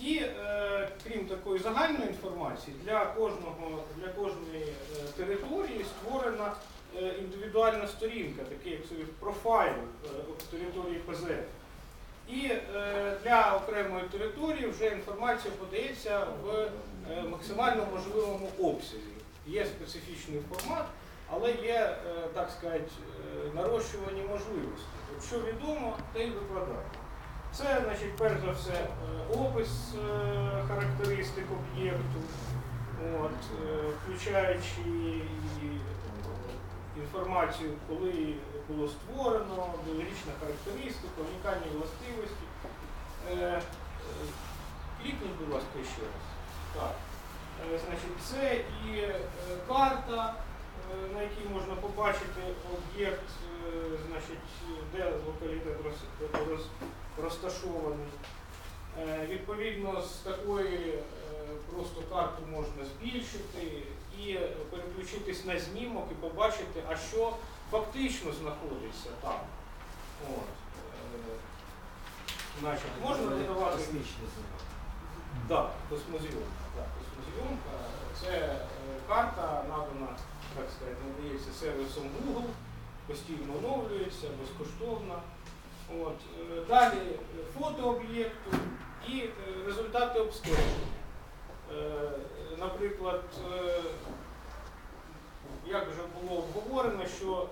І е, крім такої загальної інформації, для кожного для кожної е, території створена е, індивідуальна сторінка, такий як собі профайл е, території ПЗФ. І е, для окремої території вже інформація подається в е, максимально можливому обсязі. Є специфічний формат, але є, е, так сказати, е, нарощувані можливості. От Що відомо, те й викладати. Це, значить, перш за все, е, опис е, характеристик об'єкту, е, включаючи інформацію, коли було створено, біологічна характеристика, унікальні властивості. Клікніть, будь ласка, ще раз. Так. Значить, це і карта, на якій можна побачити об'єкт, е, де локалітет роз- роз- розташований. Е, Відповідно, з такої е, просто карту можна збільшити і переключитись на знімок і побачити, а що фактично знаходиться там. От. Е, Значить, можна додавати Космічний знак. так, космозйомка. Так, космозйомка. Це е, карта надана, так сказати, надається сервісом Google, постійно оновлюється, безкоштовна. От. е, Далі е, фото об'єкту і е, результати обстеження. Наприклад, як вже було обговорено, що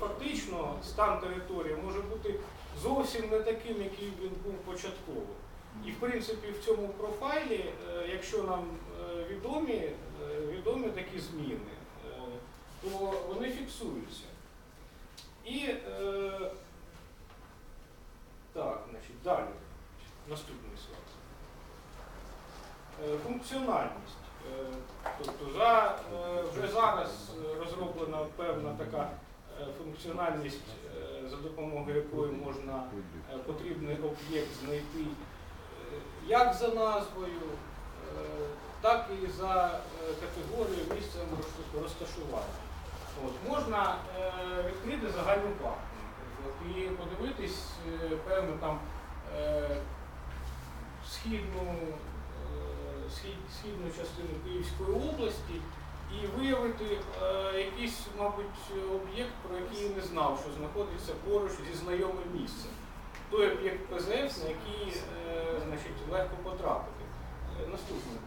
фактично стан території може бути зовсім не таким, який він був початково. І в принципі в цьому профайлі, якщо нам відомі, відомі такі зміни, то вони фіксуються. І е, так, значить, далі. Наступний слайд. Е, Функціональність. Е, Тобто за, е, вже зараз розроблена певна така е, функціональність, е, за допомогою якої можна е, потрібний об'єкт знайти е, як за назвою, е, так і за е, категорією місцем розташування. От, можна е, відкрити загальну наприклад, і подивитись е, певну там е, східну, е, схід, східну частину Київської області і виявити е, якийсь, мабуть, об'єкт, про який не знав, що знаходиться поруч зі знайомим місцем. Той об'єкт ПЗФ, на який е, значить, легко потрапити. Е, Наступний,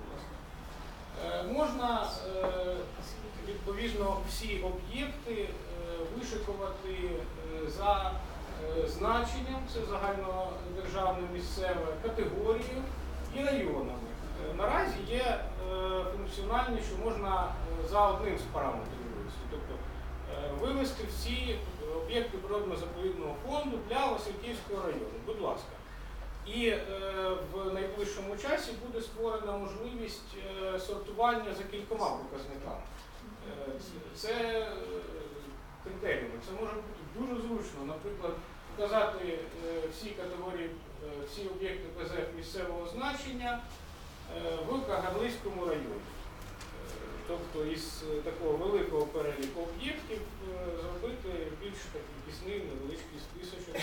Можна е, відповідно всі об'єкти е, вишикувати е, за е, значенням, це загальнодержавне місцеве, категорією і районами. Е, Наразі є е, функціональність, що можна е, за одним з параметрів вивести. Тобто е, вивести всі об'єкти природно-заповідного фонду для Васильківського району. Будь ласка. І е, в найближчому часі буде створена можливість е, сортування за кількома показниками. Е, це- е, критеріями. Це може бути дуже зручно. Наприклад, показати е, всі категорії, е, всі об'єкти ПЗФ місцевого значення е, в Кагарлицькому районі. Е, Тобто із е, такого великого переліку об'єктів е, зробити більш такий пісний, невеличкий списочок.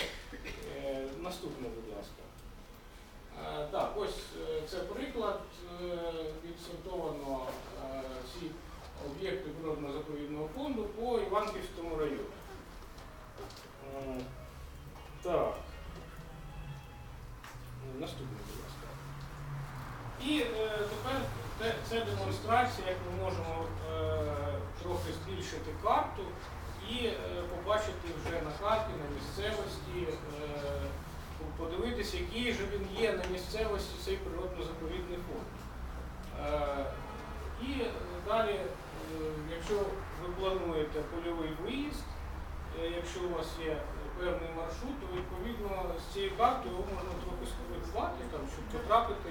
Е, Наступне, будь ласка. Е, Так, ось е, це приклад. Е, Відсортовано всі об'єкти природно-заповідного фонду по Іванківському району. Так. Наступне, будь ласка. І тепер те- це демонстрація, як ми можемо трохи збільшити карту і побачити вже на карті, на місцевості, подивитися, який же він є на місцевості цей природно-заповідний фонд. Е, І далі, е, якщо ви плануєте польовий виїзд, е, якщо у вас є певний маршрут, то відповідно з цієї карти його можна трохи скоригувати, щоб потрапити,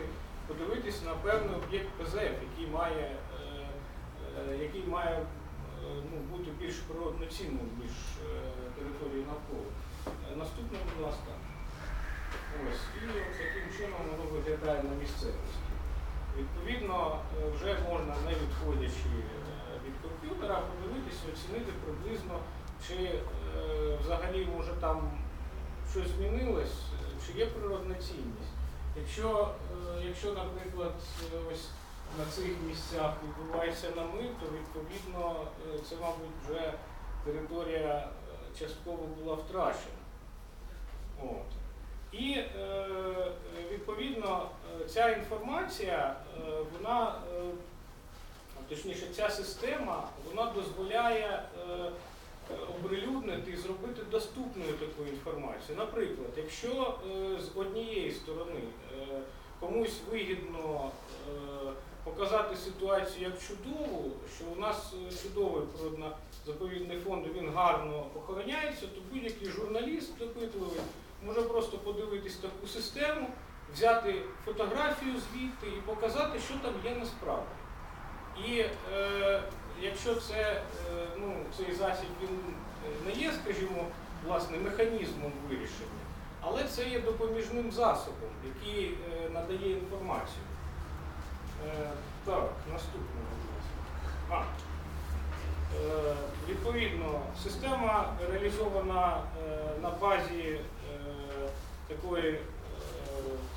подивитись на певний об'єкт ПЗФ, який має, який має ну, бути більш природно цінним, ніж території навколо. Наступне, будь ласка. Ось, і таким чином воно виглядає на місцевості. Відповідно, е, вже можна, не відходячи е, від комп'ютера, подивитися, оцінити приблизно, чи е, взагалі може там щось змінилось, чи є природна цінність. Якщо, якщо, наприклад, ось на цих місцях відбувається намив, то відповідно це, мабуть, вже територія частково була втрачена. От. І е, відповідно ця інформація, е, вона, е, точніше, ця система, вона дозволяє оприлюднити і зробити доступною таку інформацію. Наприклад, якщо з однієї сторони комусь вигідно показати ситуацію як чудову, що у нас чудовий природно-заповідний фонд, він гарно охороняється, то будь-який журналіст допитливий може просто подивитись таку систему, взяти фотографію звідти і показати, що там є насправді. І е, якщо це, е, ну, цей засіб він е, не є, скажімо, власне, механізмом вирішення, але це є допоміжним засобом, який е, надає інформацію. Е, так, наступне, будь. Е, відповідно, система реалізована е, на базі такої е,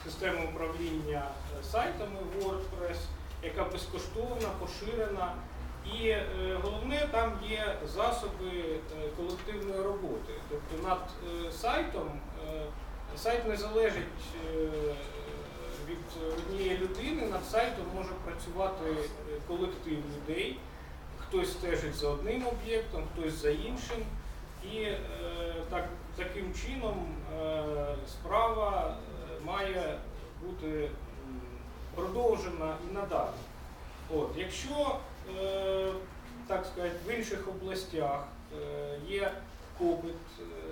системи управління е, сайтами WordPress, яка безкоштовна, поширена. І е, головне, там є засоби колективної роботи. Тобто над сайтом сайт не залежить від однієї людини, над сайтом може працювати колектив людей. Хтось стежить за одним об'єктом, хтось за іншим. І так, таким чином е, справа е, має бути продовжена і надалі. От, якщо, е, так сказати, в інших областях є попит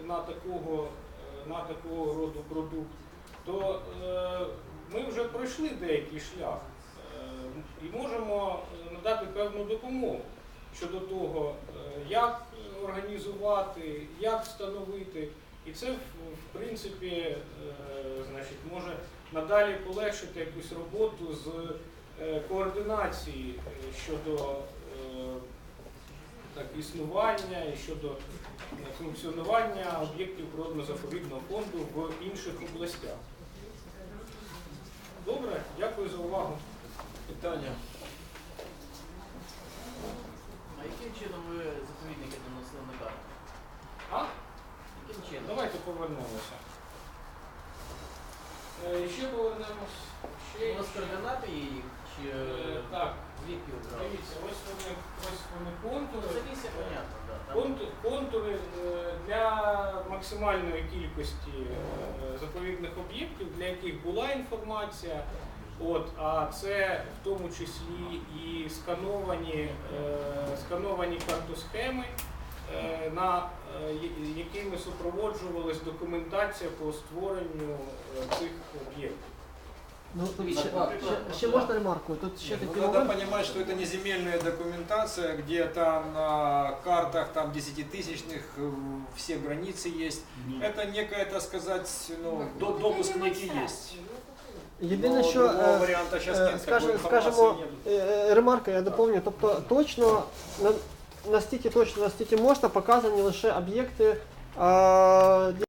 на такого, на такого роду продукт, то ми вже пройшли деякий шлях і можемо надати певну допомогу щодо того, як організувати, як встановити. І це, в принципі, е, значить, може надалі полегшити якусь роботу з е, координації е, щодо так, існування і щодо функціонування об'єктів природно-заповідного фонду в інших областях. Добре, дякую за увагу. Питання. А яким чином ви заповідники нанесли на карту? А? Яким чином? Давайте повернемося. Е, Ще повернемось. Ще, У вас координати є їх? Чи Е, Так, звідки ви дивіться, ось вони, ось вони контури. Це місце понятно, да. Там Конту- Контури е, для максимальної кількості е, заповідних об'єктів, для яких була інформація. От, а це в тому числі і скановані, е, скановані картосхеми, е, на, е, я- якими супроводжувалась документація по створенню е, цих об'єктів. Ну, тут Дивіться, ще, так, ще, так, ще так. можна ремарку? Тут ще Ну, такий надо момент. понимать, что это не земельная документация, где там на картах там десятитысячных э, все границы есть. Это некая, так сказать, ну, до, допуск некий есть. Єдине, Но що другого е, варианта сейчас е, нет, скаже- такой информации скажемо, нет. е, е, ремарка, я доповню. Тобто точно на, на точно настільки можна показані лише об'єкти.